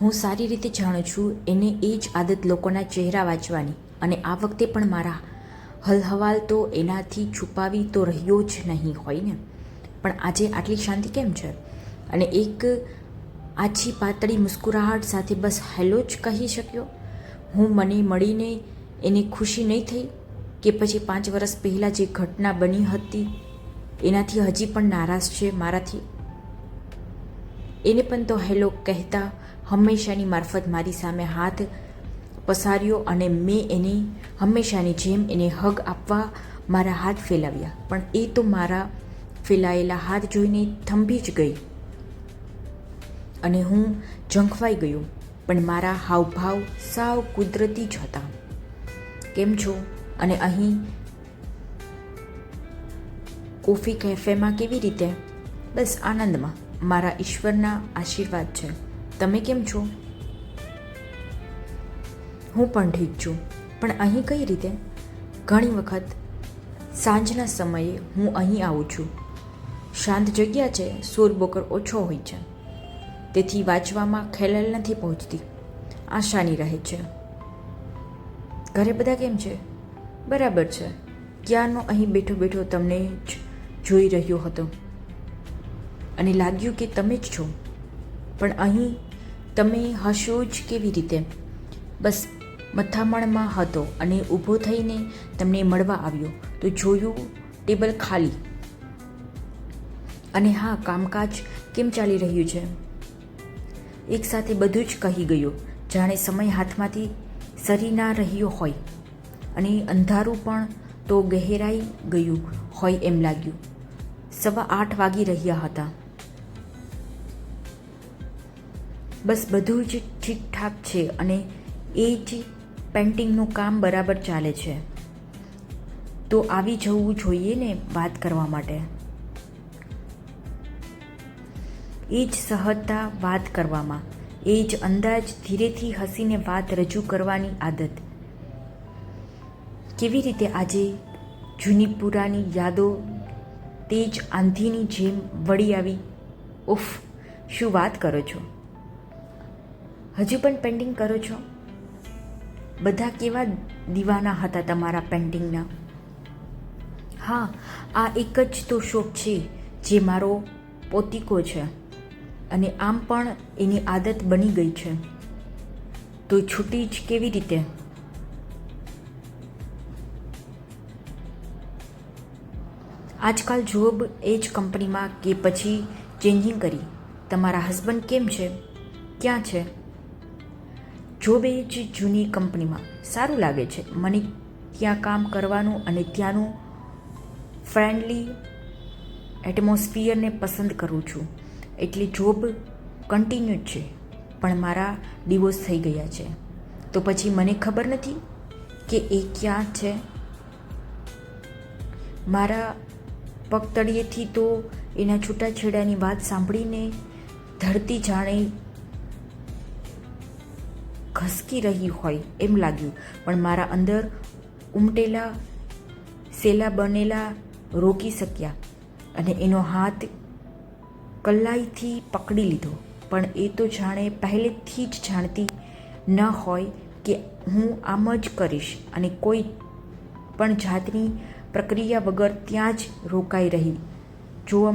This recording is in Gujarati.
હું સારી રીતે જાણું છું, એને એ જ આદત લોકોના ચહેરા વાંચવાની અને આ વખતે પણ મારા હલહવાલ તો એનાથી છુપાવી તો રહ્યો જ નહીં હોય ને. પણ આજે આટલી શાંતિ કેમ છે? અને એક આછી પાતળી મુસ્કુરાહટ સાથે બસ હેલો જ કહી શક્યો? હું મને મળીને એને ખુશી નહીં થઈ કે પછી પાંચ વર્ષ પહેલાં જે ઘટના બની હતી, એનાથી હજી પણ નારાજ છે મારાથી? એને પણ તો હેલો કહેતા હંમેશાની મારફત મારી સામે હાથ પસાર્યો અને મેં એને હંમેશાની જેમ એને હગ આપવા મારા હાથ ફેલાવ્યા. પણ એ તો મારા ફેલાયેલા હાથ જોઈને થંભી જ ગઈ અને હું ઝંખવાઈ ગયો. પણ મારા હાવભાવ સાવ કુદરતી જ હતા. કેમ છો? અને અહીં કોફી કેફેમાં કેવી રીતે? બસ આનંદમાં. મારા ઈશ્વરના આશીર્વાદ છે. તમે કેમ છો? હું પણ ઠીક છું. પણ અહીં કઈ રીતે? ઘણી વખત સાંજના સમયે હું અહીં આવું છું. શાંત જગ્યા છે શોરબોકર ઓછો હોય છે. તેથી વાંચવામાં ખેલેલ નથી પહોંચતી. આશાની રહે છે. ઘરે બધા કેમ છે? બરાબર છે. ક્યારનો અહીં બેઠો બેઠો તમને જ જોઈ રહ્યો હતો. અને લાગ્યું કે તમે જ છો. પણ અહીં તમે હશો જ કેવી રીતે? બસ, મથામણમાં હતો અને ઊભો થઈને તમને મળવા આવ્યો. તો જોયું, ટેબલ ખાલી. અને હા, કામકાજ કેમ ચાલી રહ્યું છે? એકસાથે બધું જ કહી ગયું. જાણે સમય હાથમાંથી સરી ના રહ્યો હોય. અને અંધારું પણ તો ગહેરાઈ ગયું હોય એમ લાગ્યું. સવા આઠ વાગી રહ્યા હતા. બસ બધું જ ઠીકઠાક છે અને એ જ પેન્ટિંગનું કામ બરાબર ચાલે છે. તો આવી જવું જોઈએ ને વાત કરવા માટે. એ જ સહજતા વાત કરવામાં, એ જ અંદાજ ધીરેથી હસીને વાત રજૂ કરવાની આદત. કેવી રીતે આજે જૂની પુરાની યાદો તે જ આંધીની જેમ વળી આવી? ઉફ, શું વાત કરો છો? હજુ પણ પેન્ટિંગ કરો છો? બધા કેવા દીવાના હતા તમારા પેન્ટિંગના હા, આ એક જ તો શોખ છે જે મારો પોતીકો છે અને આમ પણ એની આદત બની ગઈ છે. તો છૂટી જ કેવી રીતે? આજકાલ જોબ એ જ કંપનીમાં કે પછી ચેન્જિંગ કરી. તમારા હસબન્ડ કેમ છે? ક્યાં છે? જોબ એ જ જૂની કંપનીમાં. સારું લાગે છે. મને ત્યાં કામ કરવાનું અને ત્યાંનું ફ્રેન્ડલી એટમોસ્ફિયરને પસંદ કરું છું. એટલે જોબ કન્ટિન્યુ છે. પણ મારા ડિવોર્સ થઈ ગયા છે. તો પછી મને ખબર નથી કે એ ક્યાં છે? મારા પગતળિયેથી તો એના છૂટાછેડાની વાત સાંભળીને ધરતી જાણે ખસકી રહી હોય એમ લાગ્યું. પણ મારા અંદર ઉમટેલા, સેલા બનેલા રોકી શક્યા અને એનો હાથ કલ્લાઈથી પકડી લીધો. પણ એ તો જાણે પહેલેથી જ જાણતી ન હોય કે હું આમ જ કરીશ અને કોઈ પણ જાતની પ્રક્રિયા વગર ત્યાં જ રોકાઈ રહી. જોવા